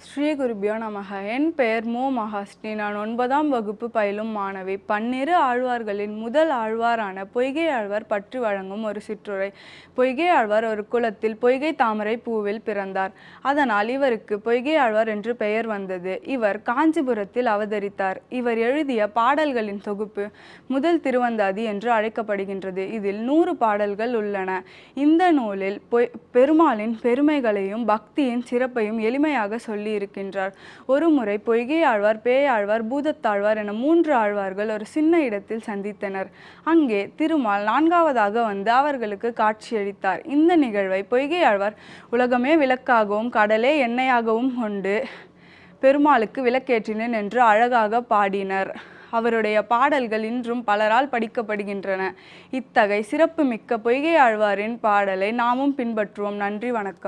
ஸ்ரீ குருபியோ நமக. என் பெயர் மோ. மகாஸ்ரீ. நான் ஒன்பதாம் வகுப்பு பயிலும் மாணவி. பன்னிரு ஆழ்வார்களின் முதல் ஆழ்வாரான பொய்கை ஆழ்வார் பற்றி வழங்கும் ஒரு சிற்றுரை. பொய்கை ஆழ்வார் ஒரு குலத்தில் பொய்கை தாமரை பூவில் பிறந்தார். அதனால் இவருக்கு பொய்கை ஆழ்வார் என்று பெயர் வந்தது. இவர் காஞ்சிபுரத்தில் அவதரித்தார். இவர் எழுதிய பாடல்களின் தொகுப்பு முதல் திருவந்தாதி என்று அழைக்கப்படுகின்றது. இதில் நூறு பாடல்கள் உள்ளன. இந்த நூலில் பொய் பெருமாளின் பெருமைகளையும் பக்தியின் சிறப்பையும் எளிமையாக சொல்லி இருக்கின்றார் ஒரு முறை பொய்கை ஆழ்வார் பேயாழ்வார் பூதத்தாழ்வார் என மூன்று ஆழ்வார்கள் ஒரு சின்ன இடத்தில் சந்தித்தனர். அங்கே திருமால் நான்காவதாக வந்து அவர்களுக்கு காட்சியளித்தார். இந்த நிகழ்வை பொய்கை ஆழ்வார் உலகமே விளக்காகவும் கடலே எண்ணெயாகவும் கொண்டு பெருமாளுக்கு விளக்கேற்றினேன் என்று அழகாக பாடினர். அவருடைய பாடல்கள் இன்றும் பலரால் படிக்கப்படுகின்றன. இத்தகை சிறப்புமிக்க பொய்கை ஆழ்வாரின் பாடலை நாமும் பின்பற்றுவோம். நன்றி வணக்கம்.